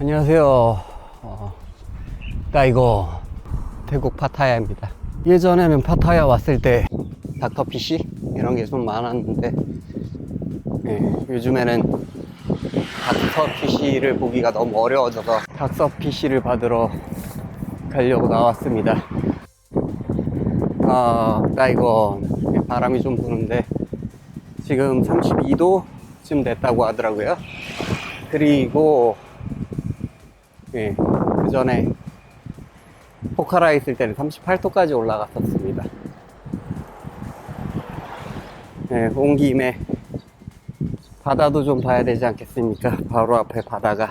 안녕하세요. 어, 따이고 태국 파타야입니다. 예전에는 파타야 왔을 때 닥터피쉬 이런 게 좀 많았는데 예, 요즘에는 닥터피쉬를 보기가 너무 어려워져서 닥터피쉬를 받으러 가려고 나왔습니다. 아, 따이고 바람이 좀 부는데 지금 32도쯤 됐다고 하더라고요. 그리고 예, 그 전에 포카라 있을 때는 38도까지 올라갔었습니다. 예, 온 김에 바다도 좀 봐야 되지 않겠습니까? 바로 앞에 바다가.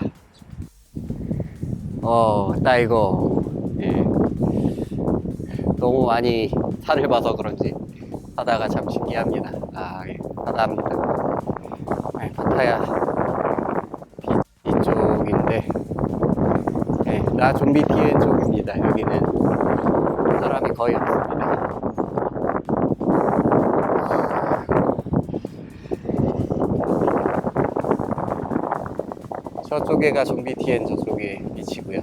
어, 따이고, 예. 너무 많이 산을 봐서 그런지 바다가 참 신기합니다. 아, 예, 바다입니다. 예, 파타야 비 이쪽인데, 예, 나 좀비 피해 쪽입니다. 여기는 사람이 거의 없습니다. 저쪽에가 좀비 TN 저쪽에 비치고요.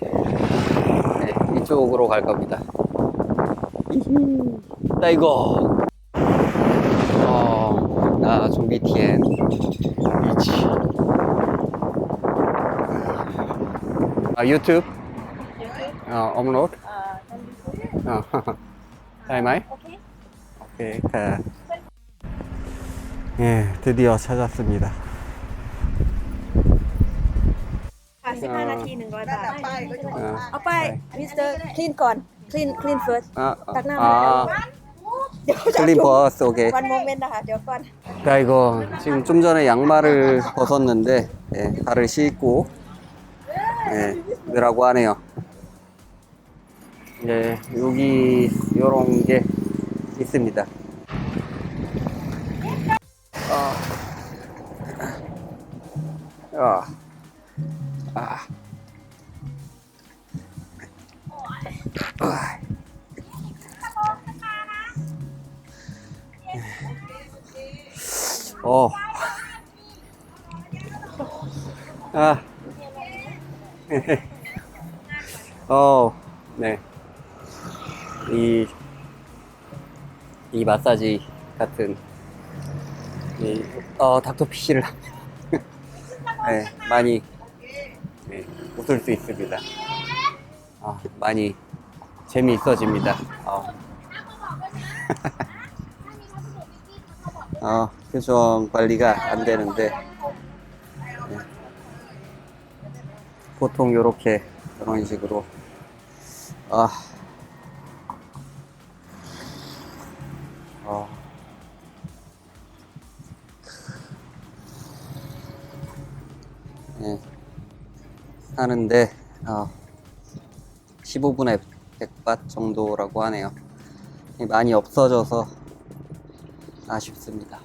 네, 이쪽으로 갈 겁니다. 나 이거 어, 나 좀비 TN 비치. 아 유튜브? 어, 업로드? 어, 다이 마이? 오케이, 가. 예, 드디어 찾았습니다. ค่ะ15 นาที 100 บาท 어, เอาไปมิสเตอร์คลีนก่อน คลีน คลีนเฟิร์ส 아, 딱 나와요. 아, เดี๋ยวจะ 클린 버스, 오케이. วันโมเมนต์นะคะ เดี๋ยวก่อน 나 이거 지금 좀 전에 양말을 벗었는데 예, 발을 씻고 예, 으라고 하네요. 네, 여기 요런 게 있습니다. 아, 아, 아, 아. 어. 아. 어, 네. 이, 이 마사지 같은, 이, 어, 닥터피쉬를 합니다. 네, 많이, 네, 웃을 수 있습니다. 아, 많이 재미있어집니다. 어. 어, 표정 관리가 안 되는데 보통 요렇게 이런 식으로 아, 어, 네. 하는데 어, 15분에 100밭 정도라고 하네요. 많이 없어져서 아쉽습니다.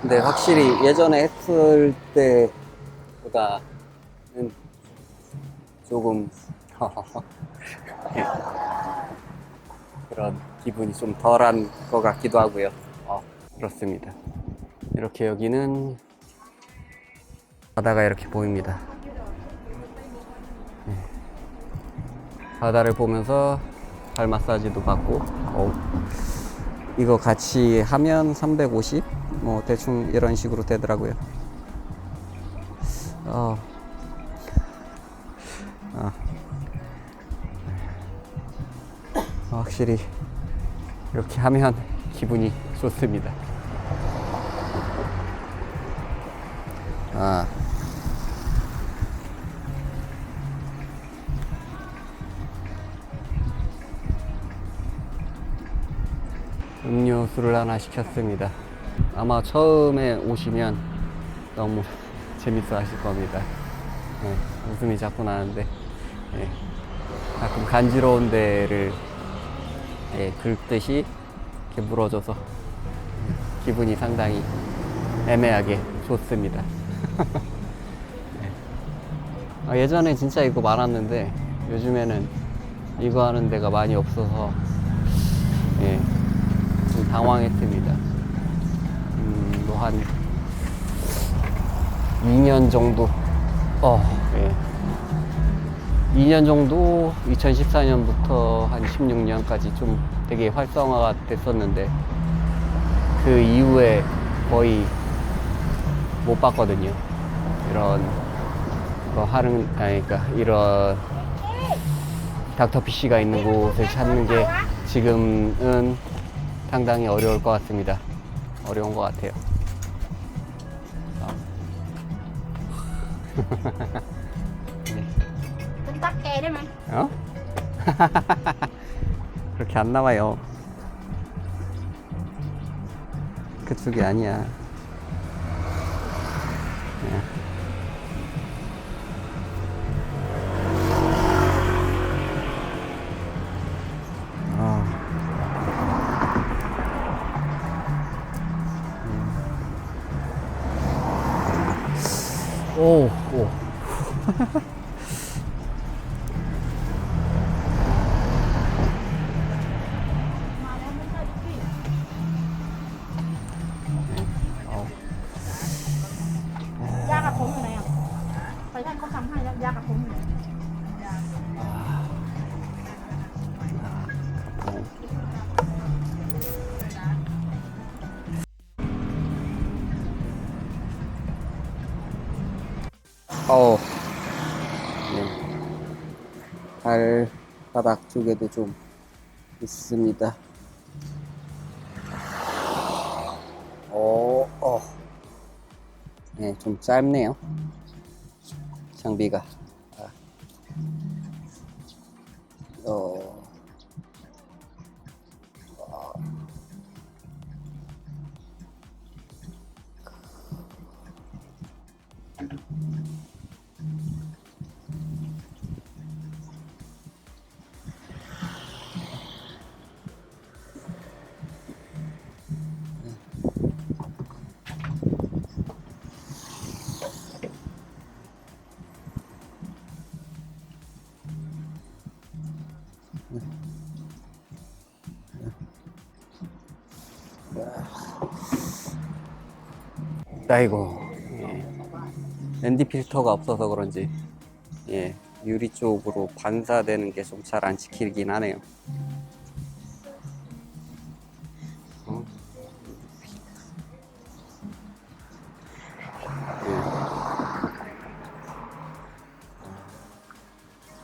근데 확실히 예전에 했을 때보다는 조금 그런 기분이 좀 덜한 것 같기도 하고요. 어, 그렇습니다. 이렇게 여기는 바다가 이렇게 보입니다. 네. 바다를 보면서 발 마사지도 받고, 어우, 이거 같이 하면 350? 뭐 대충 이런 식으로 되더라고요. 어, 아. 확실히 이렇게 하면 기분이 좋습니다. 아. 음료수를 하나 시켰습니다. 아마 처음에 오시면 너무 재밌어 하실 겁니다. 네, 웃음이 자꾸 나는데, 네, 가끔 간지러운 데를 예, 긁듯이 이렇게 물어줘서 기분이 상당히 애매하게 좋습니다. 네. 아, 예전에 진짜 이거 많았는데 요즘에는 이거 하는 데가 많이 없어서 예, 좀 당황했습니다. 음, 뭐한 2년 정도, 어, 예. 2년 정도 2014년부터 한 16년까지 좀 되게 활성화가 됐었는데 그 이후에 거의 못 봤거든요. 이런 거 하는 아니 그러니까 이런 닥터피쉬가 있는 곳을 찾는 게 지금은 상당히 어려울 것 같습니다. 어려운 것 같아요. Đấy mày 어? 그렇게 안 나와요. 그쪽이 아니야. 예. โอ้โหยากับผมอยู่ไหนอะไปท่าเขาทำให้ยากับผมอยู่ไหน 어, 네. 발바닥 쪽에도 좀 있습니다. 어, 어. 네, 좀 짧네요. 장비가. 아이고, 예. 랜디 필터가 없어서 그런지, 예, 유리 쪽으로 반사되는 게 좀 잘 안 지키긴 하네요. 어? 예.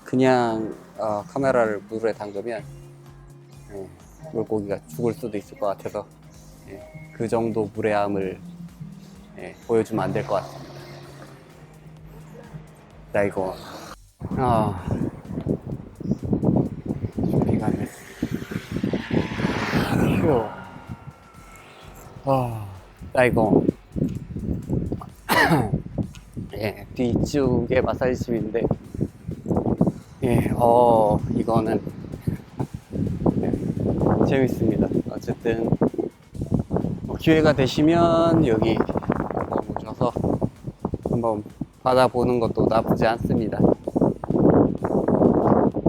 그냥 어, 카메라를 물에 담그면 예, 물고기가 죽을 수도 있을 것 같아서 예, 그 정도 무례함을 예, 보여주면 안 될 것 같습니다. 나 이거 아 준비가 안 됐어. 휴. 아, 나 이거 예 뒤쪽에 마사지집인데 예, 어 이거는 네, 재밌습니다. 어쨌든 뭐 기회가 되시면 여기 한번 받아보는 것도 나쁘지 않습니다.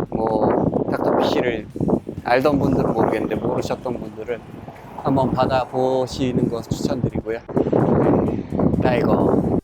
뭐 닥터피쉬를 알던 분들은 모르겠는데 모르셨던 분들은 한번 받아보시는 거 추천드리고요. 나 이거